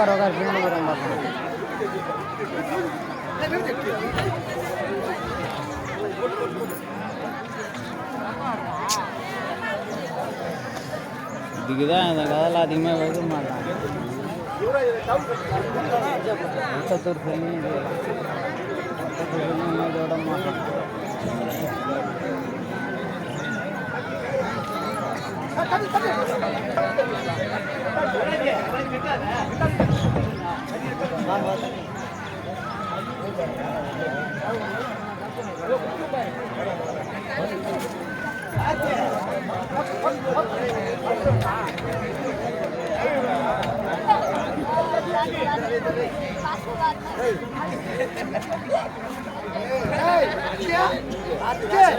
உட்கார் உட்கார் பின்னாடி வர மாட்டேன் இதுக்கு தான் இந்த கதையில் அதிகமாக Hey, yeah, that's good.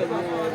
Thank.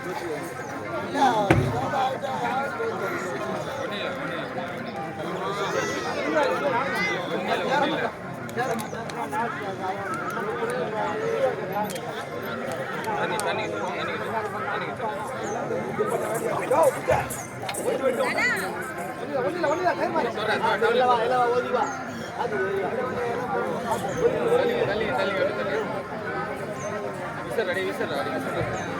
இது விட மாட்டான் ஏய் ஏய்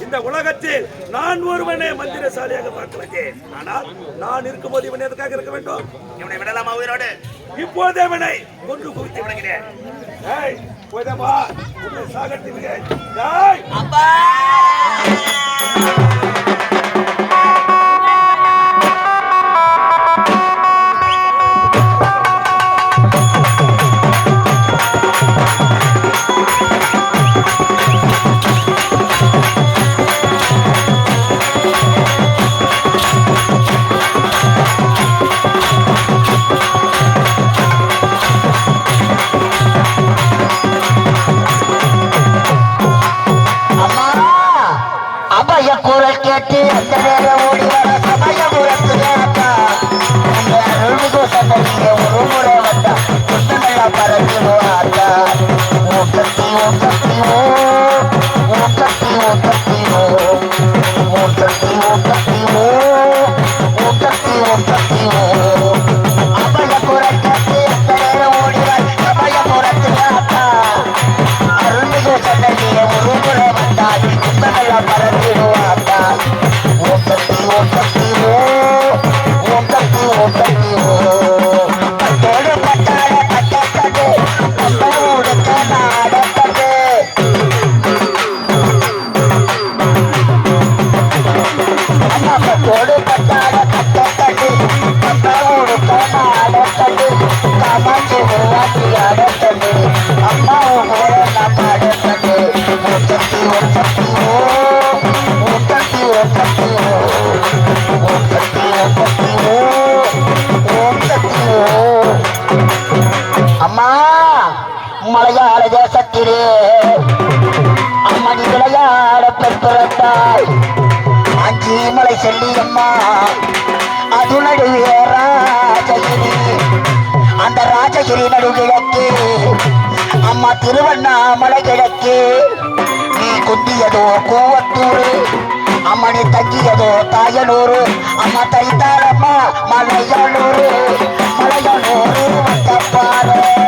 இந்த உலகத்தில் நான் ஒருவனே மந்திரசாலியாக பார்க்கிறேன் ஆனால் நான் இருக்கும்போது இவன் எதுக்காக இருக்க வேண்டும்? இவனை விடலாமா உயிரோடு? இப்போதே இவனை கொண்டு குவித்து விடுகிறேன். ஏய் போதமா உன்னை சாகட்டு மலையாள தேசத்திலே அம்மணி விளையாட பெற்றத்தாய் அஞ்சி மலை செல்லி அம்மா அது நடுவே ராஜகிரி. அந்த ராஜகிரி நடுகிழக்கு அம்மா திருவண்ணாமலை கிழக்கு. நீ குந்தியதோ கூவத்தூரு அம்மணி தங்கியதோ தாயனூரு. அம்மா தைத்தாரம்மா மலையாளூரு. மலையாளூரு வந்த பாரு.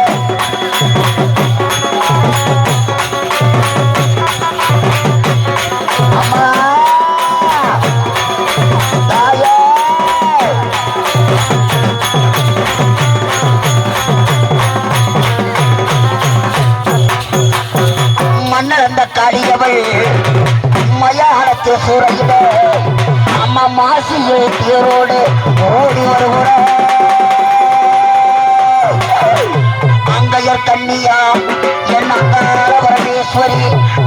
அவள் மயானத்து சுரையில அம்மா மாசியை தேரோடு ஓடி வருகிற. அங்கையர் கண்ணியா என் அங்கார பரமேஸ்வரி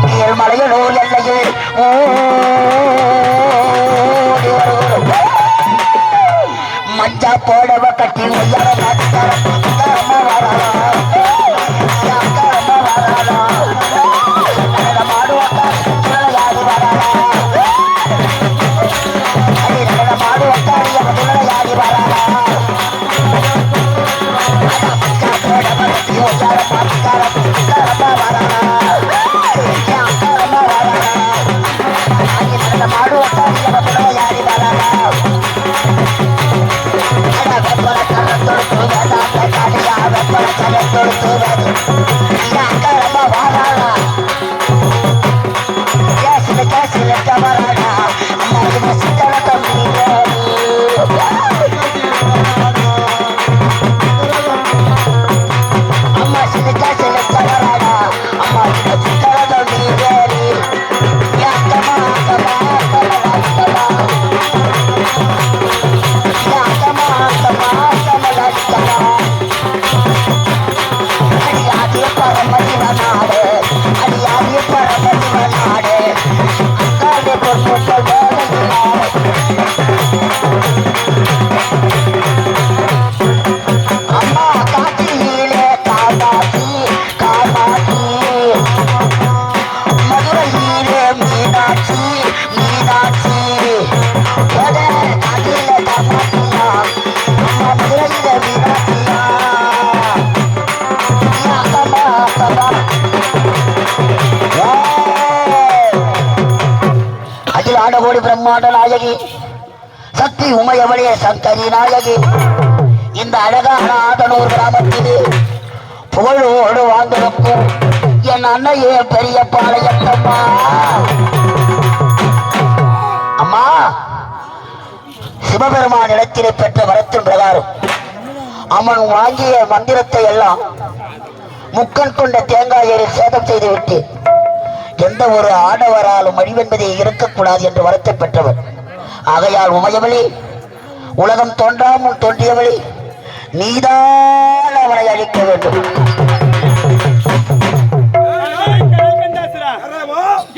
நீர் மலையலோ எல்லையில் ஓ பிரம்மாண்ட நாயகி. சக்தி உமையவழிய சங்கரி நாயகி. இந்த அழகான ஆதனூர் கிராமத்திலே புகழோடு வாழ்ந்திருக்கும் என் அன்னையே பெரிய பாளையத்தம்மா. அம்மா சிவபெருமான் இடத்திலே பெற்ற வரத்தின் பிரகாரம் அவன் வாங்கிய மந்திரத்தை எல்லாம் முக்கன் கொண்ட தேங்காயில் சேதம் செய்துவிட்டு எந்த ஒரு ஆடவராலும் அழிவென்பதை இருக்கக்கூடாது என்று வரத்தை பெற்றவர். ஆகையால் உமையவளி உலகம் தோன்றாமல் தோன்றியவளி நீதான் அவனை அழிக்க வேண்டும்?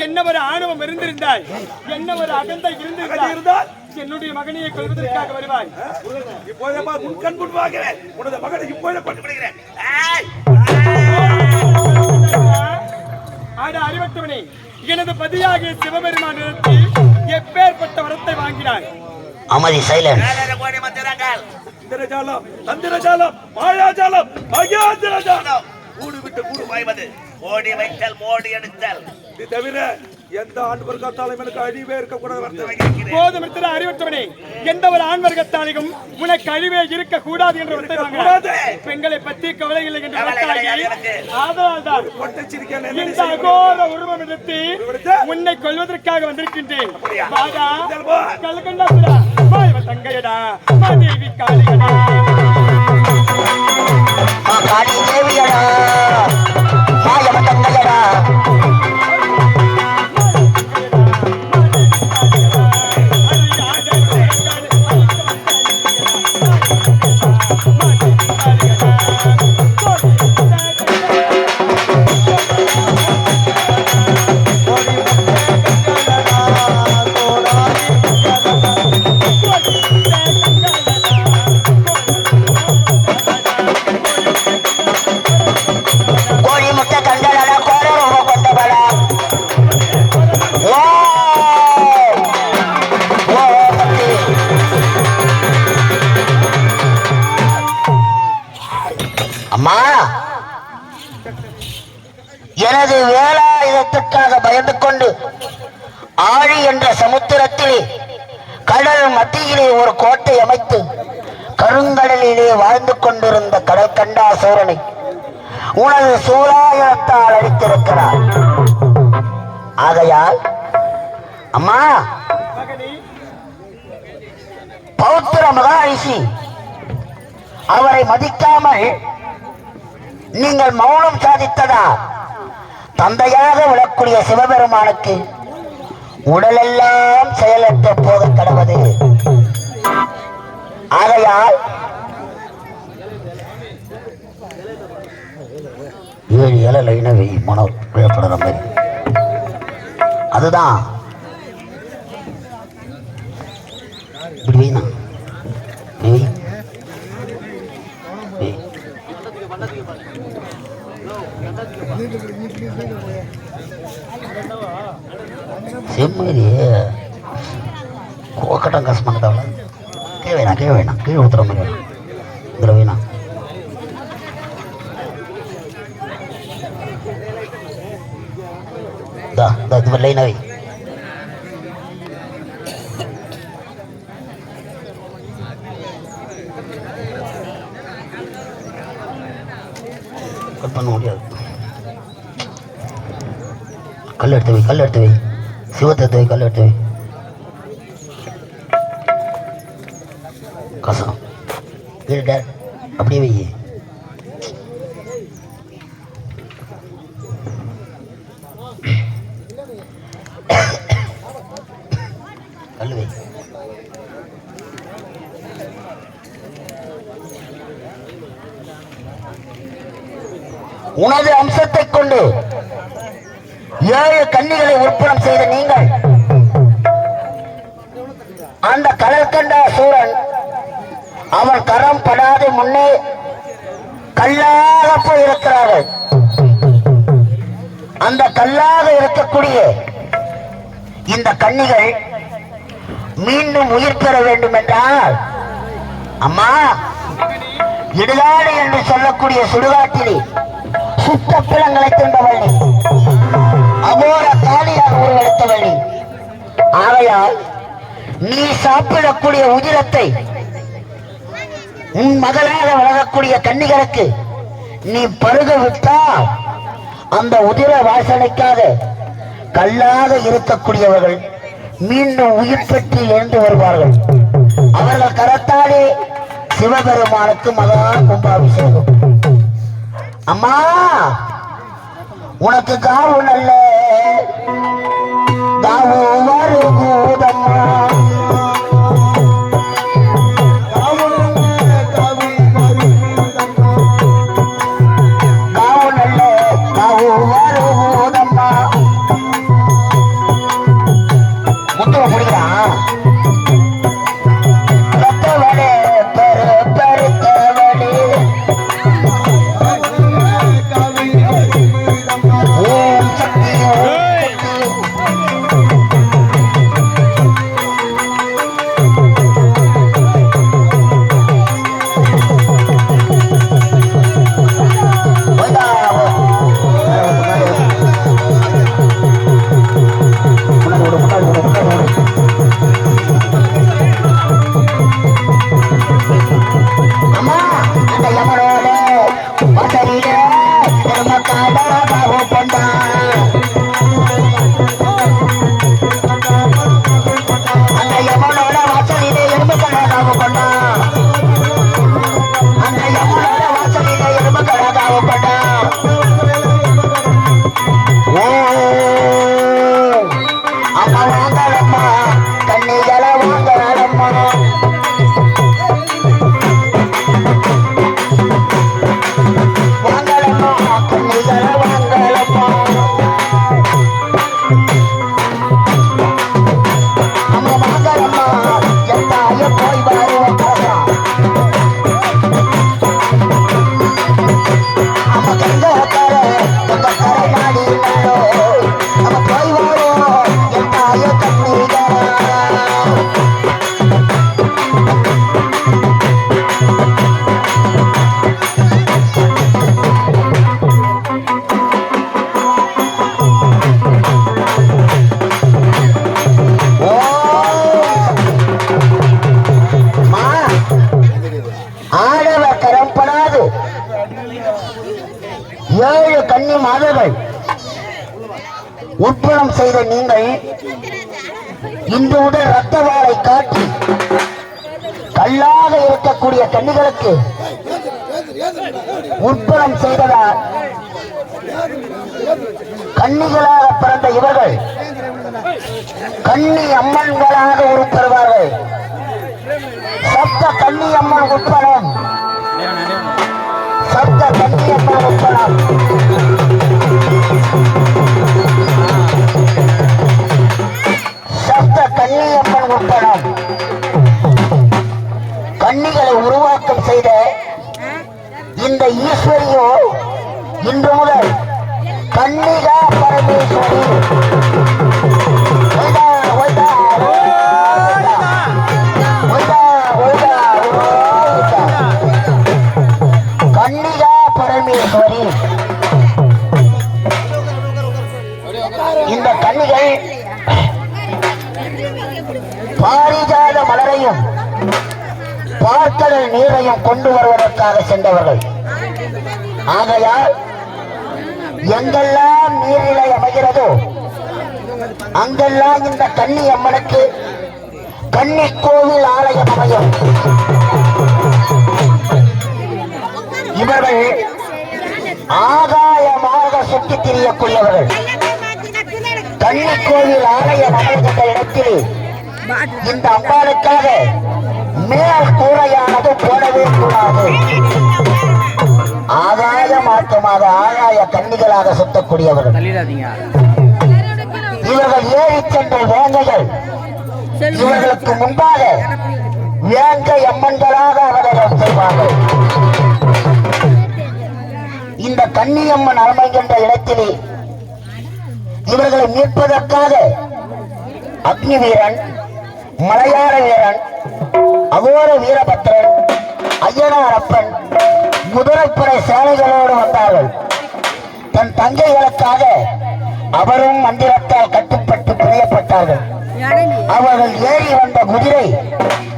என்ன ஒரு ஆணவம் இருந்திருந்தாய் என்ன ஒரு அகந்தை இருந்தால் என்னுடைய மகனையை கொள்வதற்காக வருவாய். இப்போதே பா, உன் கண் முன் பார்க்கிறேன் உனது மகனை இப்போதே கொண்டு விடுகிறேன். ஆட அறிவட்டவனே எனது பதியாகிய சிவபெருமான் நிறுத்தி எப்பேற்பட்ட வரத்தை வாங்கினாய்? அமதி மந்திரங்கள் இந்திரஜாலம் தந்திரஜாலம் மாயாஜாலம் அகியாந்திரஜாலம் கூடு விட்டு கூடு பாய்வது. ஓடி வைத்தல் மோடி எடுத்தல் இது தவிர எந்த ஆண்டு வர்க்கத்தாலும் எனக்கு அழிவே இருக்கக்கூடாது போதும். இருக்கிற அறிவட்டவனே எந்த ஒரு ஆண் வர்க்கத்தாலையும் உனக்கு அழிவே இருக்க கூடாது என்ற வரத்தை இருக்கக்கூடாது. வாங்கினாய் பெண்களை பற்றி கவலை இல்லை என்று கவலை வரத்தாகி கிடையாது எனக்கு. ஆதலால் தான் கொட்டச்சிரிக்கேன் இந்த அகோர உருவம் எடுத்து? உன்னை கொல்வதற்காக வந்திருக்கின்றேன்? வாடா மாயவ தங்கையடா மாதேவி காளியடா. மா காளி தேவியடா மாயவ தங்கையடா. இருக்கிறார் ஆகையால் அம்மா பௌத்திர மகாரிஷி அவரை மதிக்காமல் நீங்கள் மௌனம் சாதித்ததா? தந்தையாக விழக்கூடிய சிவபெருமானுக்கு உடலெல்லாம் செயலற்ற போக கடவது ஆகையால் ஏழு ஏழை லைன வெய் மனம் விழப்படுற மாதிரி. அதுதான். இப்படி வைண்ணா வெய் வெய் கோக்கட்டம் காசு பண்ணதாவல கீழே வேணாம் கீழே வேணாம் கீழே ஊத்துற மாதிரி வேணாம். இதில் வேணாம். தா தா இது லைனா வை கட் பண்ண முடியாது கல் எடுத்து வை கல் எடுத்து வை சிவத்தை எடுத்து அவன் கரம் படாது முன்னே கல்லாக போய் இருக்கிறார்கள். அந்த கல்லாக இருக்கக்கூடிய இந்த கன்னிகள் மீண்டும் உயிர் பெற வேண்டும் என்றால் அம்மா இடுகாடு என்று சொல்லக்கூடிய சுடுகாட்டிலே சுத்த பிளங்களை தின்றவள்ளி அகோர காளியாக உருவெடுத்தவள்ளி ஆகையால் நீ சாப்பிடக்கூடிய உதிரத்தை உன் மகளாக வளரக்கூடிய கன்னிகளுக்கு நீ பருக விட்டால் அந்த உதிர வாசனைக்காக கல்லாக இருக்கக்கூடியவர்கள் மீண்டும் உயிர் பெற்று எழுந்து வருவார்கள். அவர்கள் கரத்தாலே சிவபெருமானுக்கு மகா கும்பாபிஷேகம். அம்மா உனக்கு காவு நல்ல. காவு செய்த இந்த ஈஸ்வரியோ இன்று முதல் பார்க்கடல் நீரையும் கொண்டு வருவதற்காக சென்றவர்கள். ஆகையால் எங்கெல்லாம் நீர்நிலை அமைகிறதோ அங்கெல்லாம் இந்த கன்னி அம்மனுக்கு கன்னி கோவில் ஆலயம் அமையும். இவர்கள் ஆகாயமாக சுற்றித் திரியக்கூடியவர்கள். கன்னி கோவில் ஆலயம் அமைகின்ற இடத்தில் இந்த அம்பாளுக்காக மேல் கூரையானது போடவே கூடாது. ஆகாய மாற்றமாக ஆகாய கன்னிகளாக சுத்தக்கூடியவர்கள். இவர்கள் ஏறி சென்ற வேங்கைகள். இவர்களுக்கு முன்பாக வேங்கை அம்மன்களாக அவதரம் செய்வார்கள். இந்த கன்னியம்மன் அமைகின்ற இடத்திலே இவர்களை மீட்பதற்காக அக்னி வீரன் மலையாள வீரன் அகோர வீரபத்ரன் ஐயனாரப்பன் குதிரைப்படை சேனைகளோடு வந்தார்கள். தன் தங்கைகளுக்காக அவரும் மந்திரத்தால் கட்டுப்பட்டு பிரியப்பட்டார்கள். அவர்கள் ஏறி வந்த குதிரை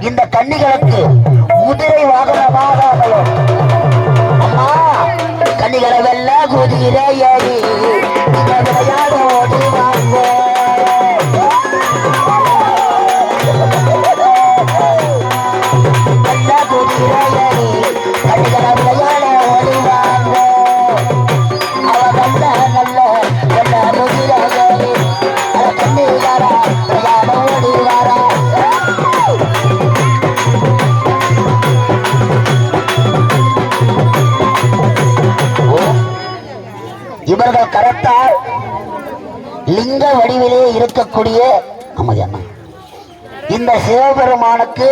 இந்த கன்னிகளுக்கு குதிரை வாகனமாக அமையும். அம்மா கன்னிகளை வெல்ல குதிரை ஏறி. வடிவிலே இருக்கக்கூடிய ஆமாம் இந்த சிவபெருமானுக்கு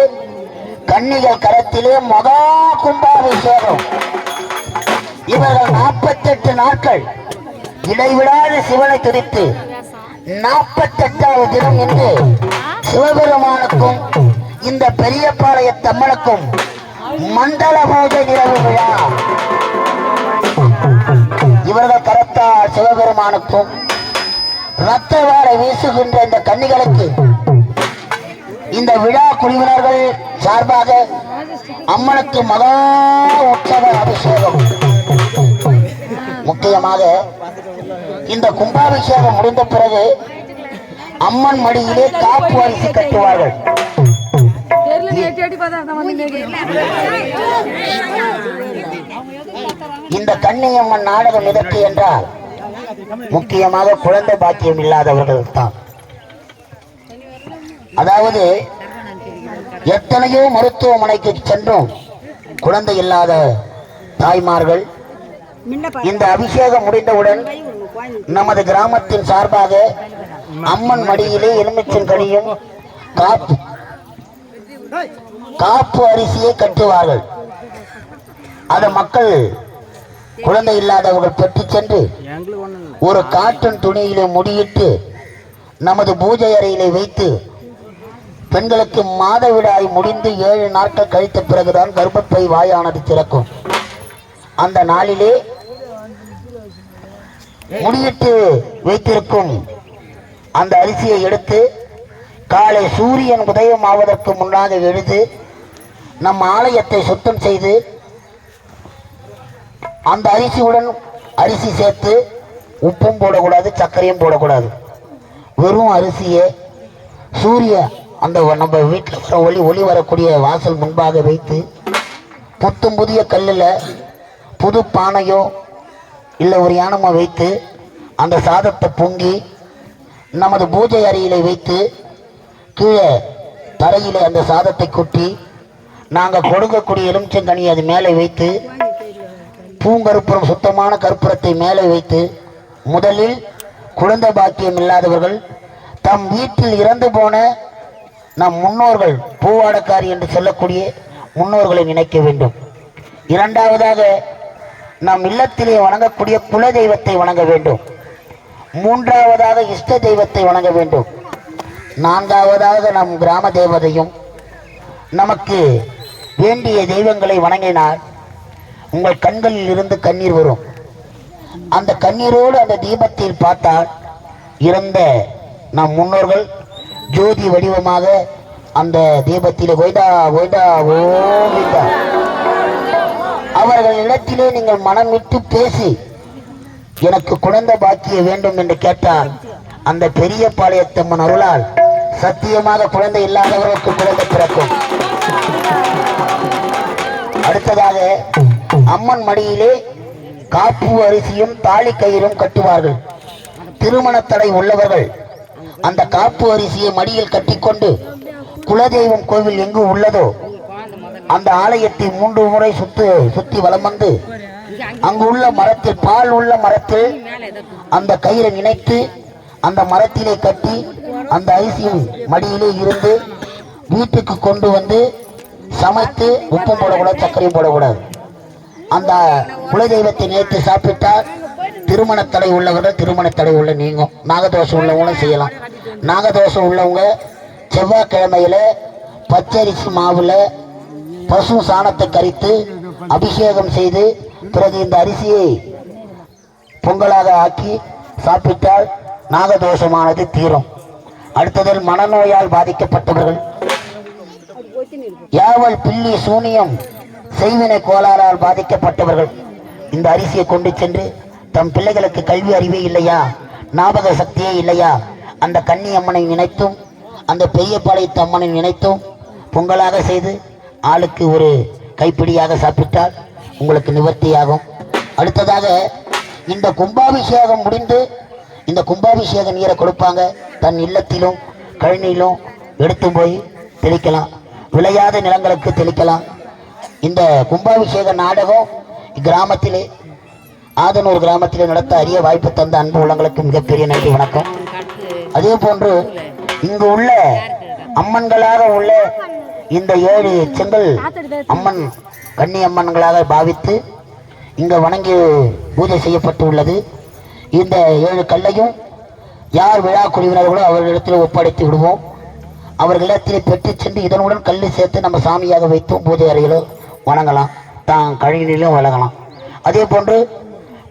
கன்னிகள் கரத்திலே மகா கும்பாபிஷேகம். இவர்கள் நாற்பத்தெட்டு நாட்கள் இடைவிடாத சிவனை துதித்து நாற்பத்தெட்டாவது தினம் என்று சிவபெருமானுக்கும் இந்த பெரியபாளைய தம்மனுக்கும் மண்டல பூஜை நிலவு விழா. இவர்கள் கரத்தால் சிவபெருமானுக்கும் ரத்த வாழை வீசுகின்ற இந்த கன்னிகளுக்கு இந்த விழா குழுவினர்கள் சார்பாக அம்மனுக்கு மகா உற்சவ அபிஷேகம். முக்கியமாக இந்த கும்பாபிஷேகம் முடிந்த பிறகு அம்மன் மடியிலே காப்பு அரிசி கட்டுவார்கள். இந்த கண்ணியம்மன் நாடகம் எதற்கு என்றால் முக்கியமாக குழந்தை பாக்கியம் இல்லாதவர்கள் தான் அதாவது எத்தனையோ மருத்துவமனைக்கு சென்றும். குழந்தை இல்லாத தாய்மார்கள். இந்த அபிஷேகம் முடிந்தவுடன் நமது கிராமத்தின் சார்பாக அம்மன் மடியிலே எலுமிச்சம் கனியும் காப்பு காப்பு அரிசியை கட்டுவார்கள். அதை மக்கள் குழந்தை இல்லாதவர்கள் பெற்று சென்று ஒரு காட்டன் துணியிலே முடியிட்டு நமது பூஜை அறையிலே வைத்து பெண்களுக்கு மாதவிடாய் முடிந்து ஏழு நாட்கள் கழித்த பிறகுதான் கர்ப்பப்பை வாயானது திறக்கும். அந்த நாளிலே முடியிட்டு வைத்திருக்கும் அந்த அரிசியை எடுத்து காலை சூரியன் உதயம் ஆவதற்கு முன்னாக எழுது நம் ஆலயத்தை சுத்தம் செய்து அந்த அரிசியுடன் அரிசி சேர்த்து உப்பும் போடக்கூடாது சர்க்கரையும் போடக்கூடாது. வெறும் அரிசியை சூரிய அந்த நம்ம வீட்டில் வர ஒளி ஒளி வரக்கூடிய வாசல் முன்பாக வைத்து புத்தும் புதிய கல்லில் புது பானையோ இல்லை ஒரு யானமோ வைத்து அந்த சாதத்தை பொங்கி நமது பூஜை அறையிலே வைத்து கீழே தரையில் அந்த சாதத்தை கொட்டி நாங்கள் கொடுக்கக்கூடிய எலுமிச்சங்கனி அது மேலே வைத்து பூங்கருப்புறம் சுத்தமான கற்பூரத்தை மேலே வைத்து முதலில் குழந்தை பாக்கியம் இல்லாதவர்கள் தம் வீட்டில் இறந்து போன நம் முன்னோர்கள் பூவாடக்காரி என்று சொல்லக்கூடிய முன்னோர்களை நினைக்க வேண்டும். இரண்டாவதாக நம் இல்லத்திலே வணங்கக்கூடிய குல தெய்வத்தை வணங்க வேண்டும். மூன்றாவதாக இஷ்ட தெய்வத்தை வணங்க வேண்டும். நான்காவதாக நம் கிராம தேவதையும் நமக்கு வேண்டிய தெய்வங்களை வணங்கினால் உங்கள் கண்களில் இருந்து கண்ணீர் வரும். அந்த கண்ணீரோடு அந்த தீபத்தில் பார்த்தால் இறந்த நம் முன்னோர்கள் ஜோதி வடிவமாக அந்த தீபத்தில் கொய்தா ஓய்தா ஓவிதா அவர்கள் இடத்திலே நீங்கள் மனம் விட்டு பேசி எனக்கு குழந்தை பாக்கிய வேண்டும் என்று கேட்டால் அந்த பெரிய பாளையத்தம்மன் அருளால் சத்தியமாக குழந்தை இல்லாதவர்களுக்கு குழந்தை பிறக்கும். அடுத்ததாக அம்மன் மடியிலே காப்பு அரிசியும் தாலி கயிறும் கட்டுவார்கள். திருமண தடை உள்ளவர்கள் அந்த காப்பு அரிசியை மடியில் கட்டிக்கொண்டு குலதெய்வம் கோவில் எங்கு உள்ளதோ அந்த ஆலயத்தை மூன்று முறை சுத்து சுத்தி வலம் வந்து அங்கு உள்ள மரத்தில் பால் உள்ள மரத்தில் அந்த கயிறை இணைத்து அந்த மரத்திலே கட்டி அந்த அரிசியும் மடியிலே இருந்து வீட்டுக்கு கொண்டு வந்து சமைத்து உப்பும் போடக்கூடாது சர்க்கரையும் போடக்கூடாது. அந்த குலதெய்வத்தை நேற்று சாப்பிட்டால் திருமண தடை உள்ளவர்கள் திருமண தடை உள்ள நீங்கும். நாகதோஷம் உள்ளவங்களும் செய்யலாம். நாகதோஷம் உள்ளவங்க செவ்வாய்க்கிழமையில பச்சரிசி மாவில் பசு சாணத்தை கரித்து அபிஷேகம் செய்து பிறகு இந்த அரிசியை பொங்கலாக ஆக்கி சாப்பிட்டால் நாகதோஷமானது தீரும். அடுத்ததில் மனநோயால் பாதிக்கப்பட்டவர்கள். யாவல் பில்லி சூனியம் செய்வினை கோளாறால் பாதிக்கப்பட்டவர்கள் இந்த அரிசியை கொண்டு சென்று தம் பிள்ளைகளுக்கு கல்வி அறிவே இல்லையா? ஞாபக சக்தியே இல்லையா? அந்த கன்னி அம்மனை நினைத்தும் அந்த பெரியபாளையத்து அம்மனை நினைத்தும் பொங்கலாக செய்து ஆளுக்கு ஒரு கைப்பிடியாக சாப்பிட்டால் உங்களுக்கு நிவர்த்தியாகும். அடுத்ததாக இந்த கும்பாபிஷேகம் முடிந்து இந்த கும்பாபிஷேக நீரை கொடுப்பாங்க. தன் இல்லத்திலும் கழனியிலும் எடுத்து போய் தெளிக்கலாம். விளையாத நிலங்களுக்கு தெளிக்கலாம். இந்த கும்பாபிஷேக நாடகம் கிராமத்திலே ஆதனூர் கிராமத்திலே நடத்த அரிய வாய்ப்பு தந்த அன்பு உள்ளங்களுக்கு மிகப்பெரிய நன்றி வணக்கம். அதே போன்று இங்கு உள்ள அம்மன்களாக உள்ள இந்த ஏழு செங்கல் அம்மன் கன்னி அம்மன்களாக பாவித்து இங்கே வணங்கி பூஜை செய்யப்பட்டு உள்ளது இந்த ஏழு கல்லையும் யார் விழா குழுவினர்களோ அவர்களிடத்தில் ஒப்படைத்து விடுவோம். அவர்களிடத்தில் பெற்று சென்று இதனுடன் கல்லு சேர்த்து நம்ம சாமியாக வைத்தோம் பூஜை அறையிலோ. வணங்கலாம். தான் கழினிலும் வழங்கலாம் அதே போன்று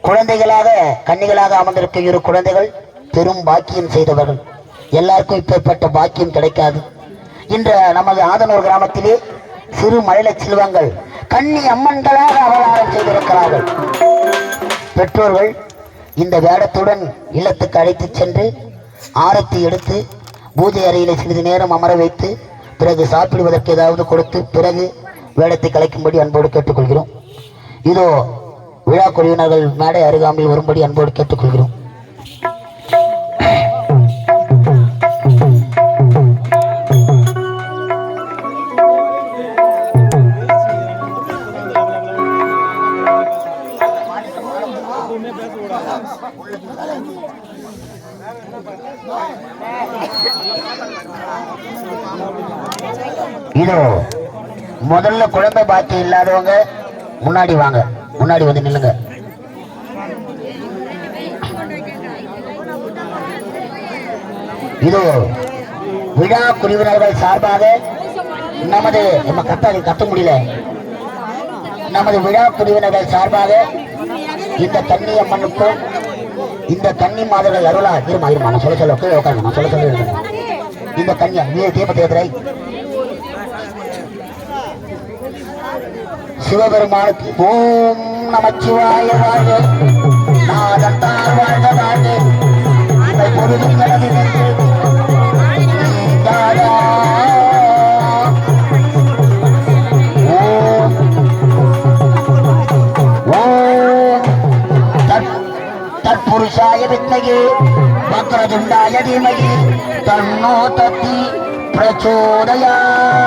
குழந்தைகளாக கன்னிகளாக அமர்ந்திருக்க இரு குழந்தைகள் பெரும் பாக்கியம் செய்தவர்கள். எல்லாருக்கும் இப்பேற்பட்ட பாக்கியம் கிடைக்காது. இன்று நமது ஆதனூர் கிராமத்திலே சிறு மழலை செல்வங்கள் கன்னி அம்மன்களாக அவதாரம் செய்திருக்கிறார்கள். பெற்றோர்கள் இந்த வேடத்துடன் இல்லத்துக்கு அழைத்து சென்று ஆரத்தி எடுத்து பூஜை அறையில் சிறிது நேரம் அமர வைத்து பிறகு சாப்பிடுவதற்கு ஏதாவது கொடுத்து பிறகு வேடத்தை கலைக்கும்படி அன்போடு கேட்டுக்கொள்கிறோம். இதோ விழா குழுவினர்கள் மேடை அருகாமையில் வரும்படி அன்போடு கேட்டுக்கொள்கிறோம். இதோ முதல்ல குழந்தை பாக்கி இல்லாதவங்க முன்னாடி வாங்க. முன்னாடி வந்து நில்லுங்க. இதோ விழா குழுவினர்கள் சார்பாக நமது நம்ம கத்த கத்த முடியல. நமது விழா குழுவினர்கள் சார்பாக இந்த கன்னி அம்மனுக்கும் இந்த கன்னி மாதர்கள் அருளா இருமா இருமா நான் சொல்ல சொல்ல உட்காருங்க நான் சொல்ல சொல்ல இந்த கன்னியா நீ தீபத்தை சிவபெருமானுக்கு ஓம் நமச்சிவாய வாழ்க. நாதன் தான் வாழ்க வாழ்க. இந்த பொழுது கடந்து வித்மகே வக்ரதுண்டாய தீமகி தன்னோ தத்தி பிரச்சோதயாது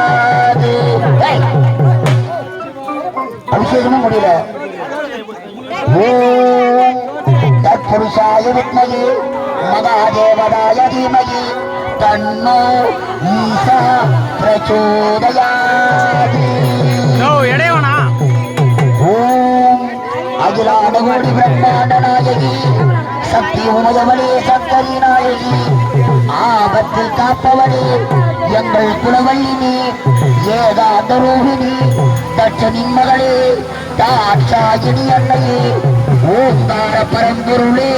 அபிஷேகமும் முடியல. ஓம் தத்புருஷாய வித்மகி மகாதேவதாய தீமகி தன்னோ ஈசா பிரச்சோதயாது. ஓம் அகிலாண்ட கோடி பிரம்மாண்ட நாயகி சக்தி உமயவளே சக்கரி நாயகி ஆபத்தில் காப்பவளே எங்கள் குலவள்ளி நீ ஏகாந்த தட்சனின் மகளே தாட்சாயினி அன்னையே ஓந்தார பரம்பொருளே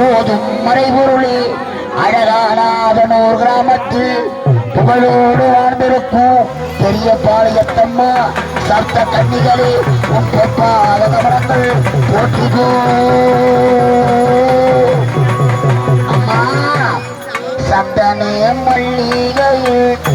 ஓதும் மறைபொருளே அழகானாதனூர் கிராமத்தில் புகழோடு வாழ்ந்திருக்கும் பெரிய பாளையத்தம்மா சப்த கன்னிகளே உன் பொற்பாத கமலங்கள் போற்றிகோ அம்மா சந்தனே மல்லிகையில்